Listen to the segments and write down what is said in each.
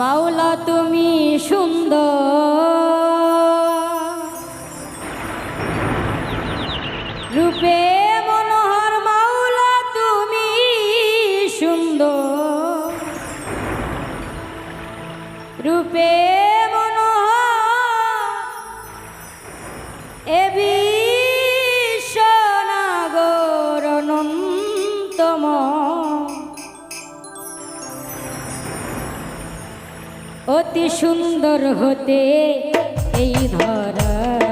মাওলা তুমি সুন্দর। রূপে মনোহর মাওলা তুমি সুন্দর। রূপে অতি সুন্দর হতে এই ধরা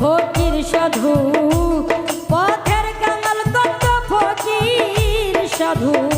ফকির সাধু পথের কাঙাল কত ফকির সাধু।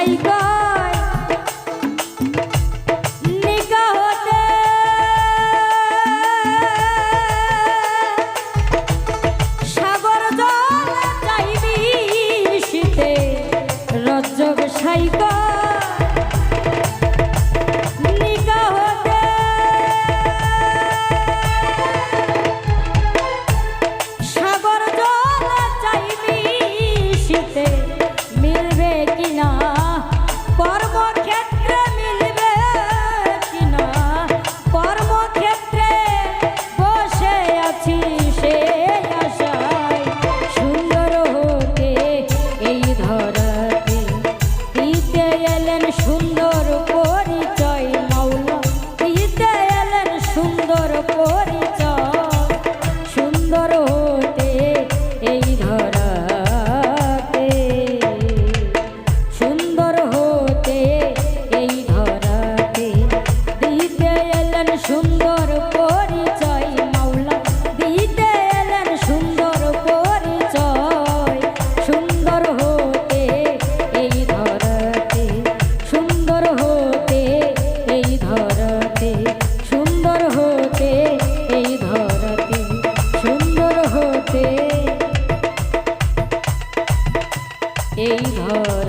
যাই গা এই ধরা